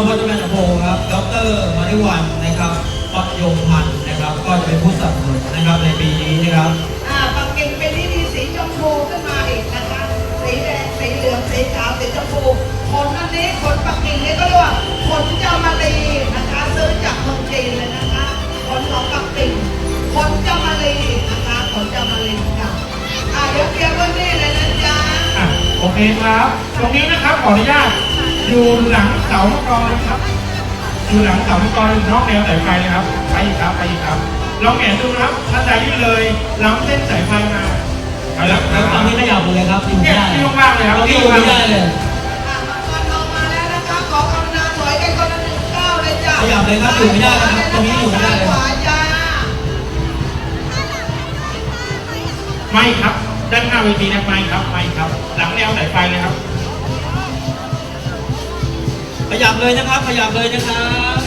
องพันตำรวจโทครับ ดรมาริวันนะครับปักยงพันธ์นะครับ ก็จะเป็นผู้สนับสนุนนะครับในปีนี้นะครับ อ่าปักกิ่งเป็นที่มีสีชมพูขึ้นมาอีกนะคะ สีแดง สีเหลือง สีขาว สีชมพูขนอันนี้ขนปักกิ่งนี่ก็เรียกว่าขนเจ้ามาลีนะคะ ซื้อจากเมืองจีนเลยนะคะขนของปักกิ่งขนเจ้ามาลีนะคะขนเจ้ามาลีค่ะอ่าเดี๋ยวเตรียมไว้นี่เลยนะจ๊ะอะโอเคครับ ตรงนี้นะครับขออนุญาต อยู่หลังเสามังกรนะครับ อยู่หลังเสามังกรนอกแนวสายไฟนะครับ ไปอีกครับไปอีกครับ ลองแอบดูนะครับท่านใดที่เลยล้ำเส้นสายไฟมาเอาละคแล้วตอนนี้ขยับเลยครับอยู่ไม่เนี่ยได้ที่ว่างๆเลยครับตอนนี้ที่อยู่ว่างไม่ได้เลยอ่ามังกรทองมาแล้วนะคะขอกรุณาถอยกันคนละหนึ่งก้าวเลยจ้ะขยับเลยครับอยู่ไม่ได้นะครับตรงนี้อยู่ไม่ได้เลยซ้าขวาจ้าไม่ครับ ด้านหน้าเวทีนะไม่ครับไม่ครับ หลังแนวสายไฟเลยครับ ขยับเลยนะครับ ขยับเลยนะครับ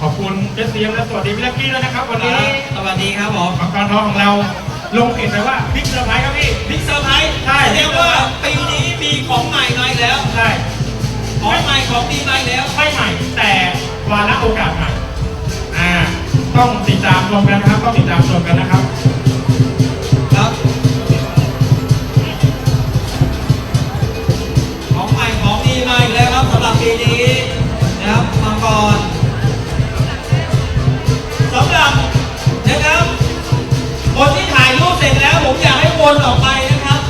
ขอบคุณเจสเซียมและสวัสดีพี่ลักกี้ด้วยนะครับวันนี้สวัสดีครับผมมังกรทองของเราลงเพจไปว่าบิ๊กเซอร์ไพรส์ครับพี่บิ๊กเซอร์ไพรส์ใช่เรียกว่าปีนี้มีของใหม่มาอีกแล้วใช่ของใหม่ของดีมาอีกแล้วไม่ใหม่แต่วาระโอกาสใหม่อ่า ต้องติดตามชมกันนะครับต้องติดตามชมกันนะครับครับของใหม่ของดีมาอีกแล้วครับสำหรับปีนี้นะครับมังกรสำหรับนะครับคนที่ถ่ายรูปเสร็จแล้วผมอยากให้วนออกไปนะครับ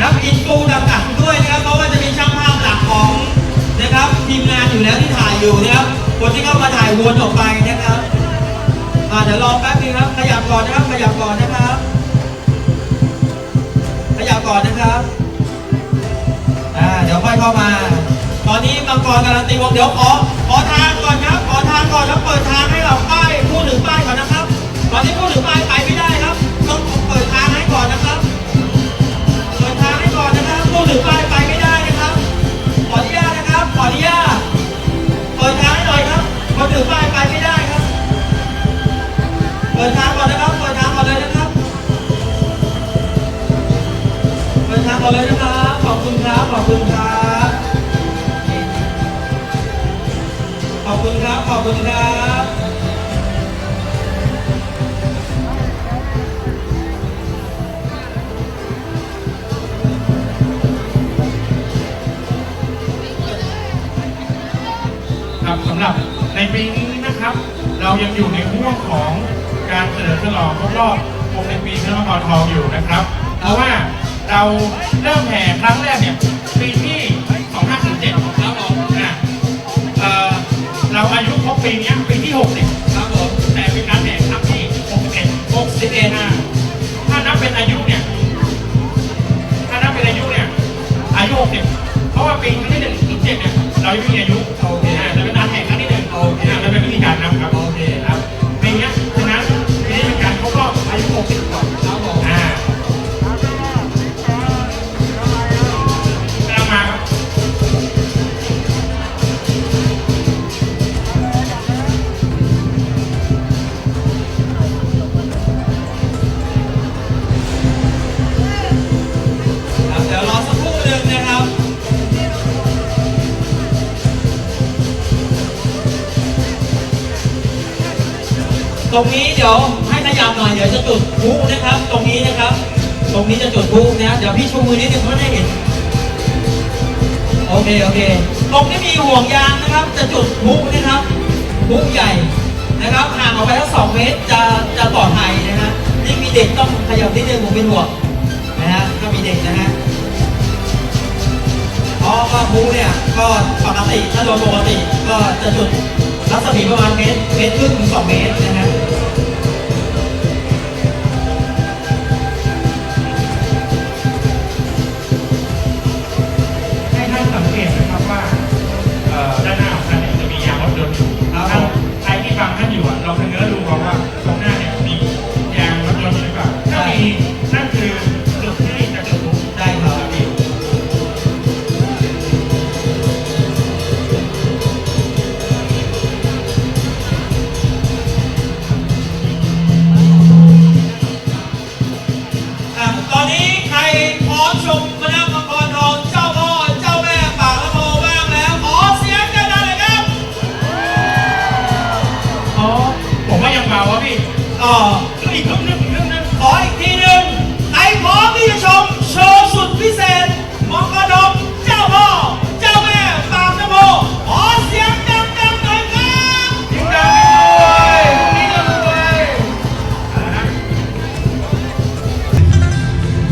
นับอินฟูต่างๆด้วยนะครับเพราะว่าจะมีช่างภาพหลักของนะครับทีมงานอยู่แล้วที่ถ่ายอยู่นะครับคนที่เข้ามาถ่ายวนออกไปนะครับ เดี๋ยวรอแป๊บนึงครับขยับก่อนนะครับ ขยับก่อนนะครับ ขยับก่อนนะครับอ่าเดี๋ยวค่อยเข้ามา ตอนนี้มังกรการันตีวงเดี๋ยวขอขอทางก่อนครับขอทางก่อนแล้วเปิดทางให้เราป้ายผู้ถือป้ายก่อนนะครับ ตอนนี้ผู้ถือป้ายไปไม่ได้ครับ ต้องเปิดทางให้ก่อนนะครับเปิดทางให้ก่อนนะครับผู้ถือป้ายไปไม่ได้นะครับขออนุญาตนะครับขออนุญาตเปิดทางให้หน่อยครับคนถือป้ายไปไม่ได้ ปิดทางก่อนนะครับ เปิดทางก่อนเลยนะครับ เปิดทางก่อนเลยนะครับ ขอบคุณครับ ขอบคุณครับ ขอบคุณครับ ขอบคุณครับครับสำหรับในปีนี้นะครับ เรายังอยู่ในห่วงของ การเฉลิมฉลองครบรอบวงในปีเนื้อมังกรทองอยู่นะครับ เพราะว่าเราเริ่มแห่ครั้งแรกเนี่ยปีที่ 2507ครับผมนะเอ่อเราอายุครบปีนี้ปีที่ 60ครับผมแต่เป็นการแห่ครั้งที่ 61 61อะถ้านับเป็นอายุเนี่ยถ้านับเป็นอายุเนี่ยอายุ 60 เพราะว่าปีที่หนึ่งถึงเจ็ดเนี่ยเรายังมีอายุโอเค ตรงนี้เดี๋ยวให้ขยับหน่อยเดี๋ยวจะจุดพลุนะครับ ตรงนี้นะครับ ตรงนี้จะจุดพลุนะเดี๋ยวพี่ชูมือนิดนึงเพื่อให้เห็นโอเคโอเคตรงนี้มีห่วงยางนะครับ จะจุดพลุนะครับพลุใหญ่นะครับห่างออกไปทั้งสองเมตรจะจะปลอดภัยนะฮะนี่มีเด็กต้องขยับนิดนึงผมเป็นห่วงนะฮะถ้ามีเด็กนะฮะเพราะว่าพลุเนี่ยก็ปกติถ้าโดยปกติก็จะจุด รัศมีประมาณเมตรเมตรครึ่งถึงสองเมตรนะฮะ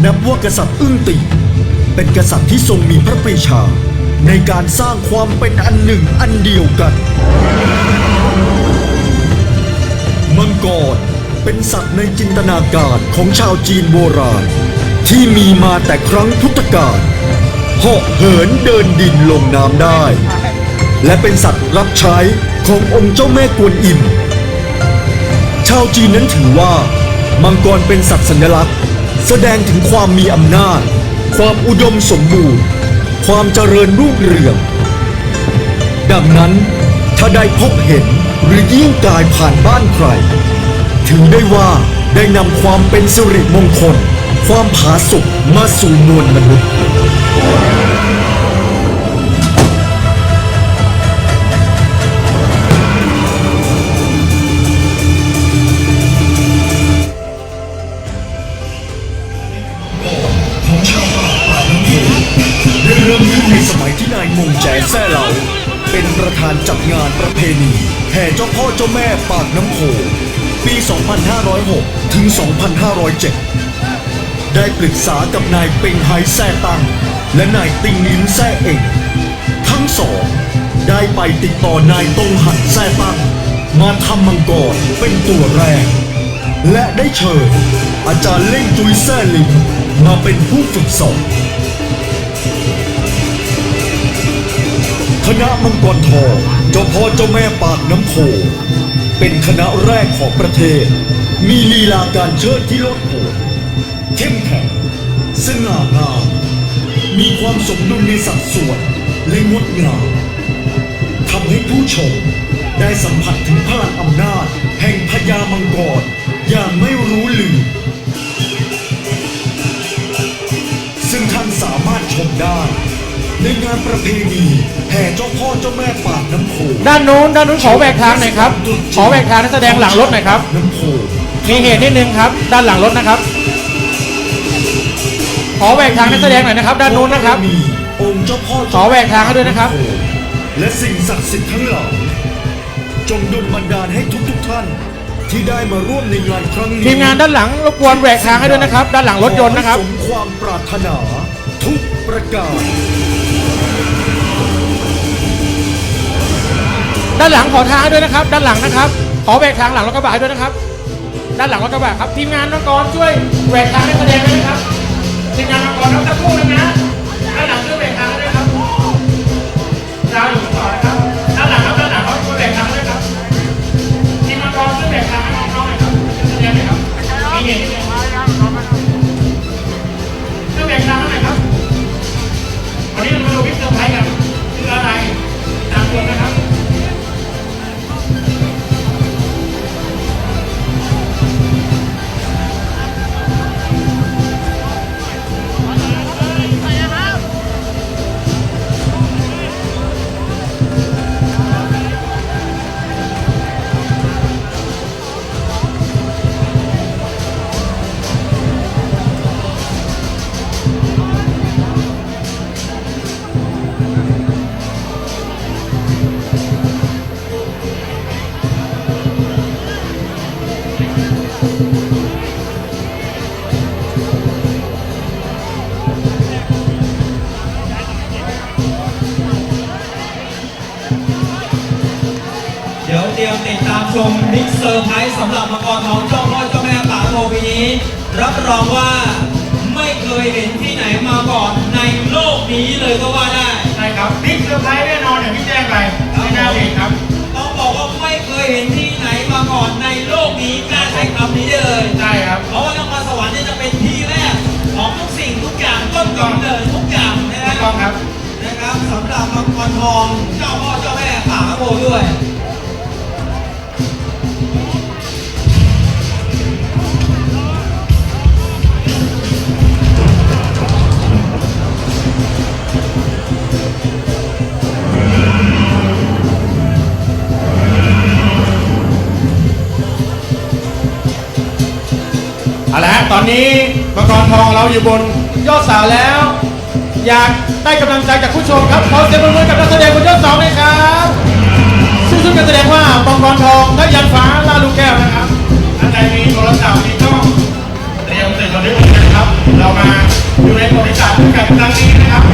นับว่ากษัตริย์อึ้งติ เป็นกษัตริย์ที่ทรงมีพระปรีชา ในการสร้างความเป็นอันหนึ่งอันเดียวกัน มังกรเป็นสัตว์ในจินตนาการของชาวจีนโบราณ ที่มีมาแต่ครั้งพุทธกาลเหาะเหินเดินดินลงน้ำได้ และเป็นสัตว์รับใช้ขององค์เจ้าแม่กวนอิม ชาวจีนนั้นถือว่า มังกรเป็นสัตว์สัญลักษณ์ แสดงถึงความมีอำนาจ ความอุดมสมบูรณ์ ความเจริญรุ่งเรือง ดังนั้น ถ้าได้พบเห็นหรือยิ่งกายผ่านบ้านใคร ถือได้ว่าได้นำความเป็นสิริมงคล ความผาสุกมาสู่มวลมนุษย์ เจ้าพ่อเจ้าแม่ปากน้ำโพปี 2506 ถึง 2507 ได้ปรึกษากับนายเป็งไฮแซ่ตัง และนายติงลินแซ่เองทั้งสอง ได้ไปติดต่อนายตงหันแซ่ตัง มาทำมังกรเป็นตัวแรก และได้เชิญ อาจารย์เล่งจุยแซ่ลิงมาเป็นผู้ฝึกสอนคณะมังกรทอง เจ้าพ่อเจ้าแม่ปากน้ำโพเป็นคณะแรกของประเทศ มีลีลาการเชิดที่ลดโผนเข้มแข็งสง่างามมีความสมดุลในสัดส่วนและงดงามทำให้ผู้ชมได้สัมผัสถึงพลังอำนาจ แห่งพญามังกรอย่างไม่รู้ลืม ซึ่งท่านสามารถชมได้ ในงานประเพณีแห่เจ้าพ่อเจ้าแม่ปากน้ำโขงด้านนู้นด้านนู้นขอแหวกทางหน่อยครับ ขอแหวกทางนักแสดงหลังรถหน่อยครับ น้ำโขงมีเหตุนิดนึงครับ ด้านหลังรถนะครับ ขอแหวกทางนักแสดงหน่อยนะครับ ด้านนู้นนะครับ มีองค์เจ้าพ่อขอแหวกทางให้ด้วยนะครับ และสิ่งศักดิ์สิทธิ์ทั้งหลายจงดลบันดาลให้ทุกๆท่าน ที่ได้มาร่วมในงานครั้งนี้ ทีมงานด้านหลังรบกวนแหวกทางให้ด้วยนะครับ ด้านหลังรถยนต์นะครับ ขอให้สมความปรารถนา ทุกประการานหลังขอทางด้วยนะครับ ด้านหลังนะครับ ขอแบกทางหลังรถกระบะให้ด้วยนะครับ ด้านหลังรถกระบะครับทีมงานมังกรช่วยแบกทางให้แสดงด้วยนะครับทีมงานมังกรน้องตะกครู่นะนะด้านหลังช่วยแบกทางให้ด้วยครับดาวอยู่ต่อ เดี๋ยวเตรียมติดตามชมบิ๊กเซอร์ไพรส์สำหรับมังกรทองเจ้าพ่อเจ้าแม่ป่าโทปีนี้ รับรองว่าไม่เคยเห็นที่ไหนมาก่อนในโลกนี้เลยก็ว่าได้ ใช่ครับบิ๊กเซอร์ไพรส์แน่นอนอย่างที่แจ้งไปในหน้าเพจครับ ต้องบอกว่าไม่เคยเห็นที่ไหนมาก่อนในโลกนี้กล้าใช้คำนี้ได้เลย ใช่ครับ เพราะว่านครสวรรค์เนี่ยจะเป็นที่แรกของทุกสิ่งทุกอย่างต้นกำเนิดทุกอย่างนะคถูรักต้องครับ นะครับสำหรับมังกรทองเจ้าพ่อเจ้าแม่ป่าโพด้วย เอาละตอนนี้มังกรทองเราอยู่บนยอดเสาแล้ว อยากได้กำลังใจจากผู้ชมครับขอเสียงปรบมือกับนักแสดงบนยอดสองเลยครับซึ่งซึ่งการแสดงว่ามังกรทองและยันฟ้าลาลูกแก้วนะครับท่านใดมีโทรศัพท์มีกล้องเตรียมสื่อเราด้วยกันครับ เรามาอยู่ในบริษัทด้วยกันครั้งนี้นะครับ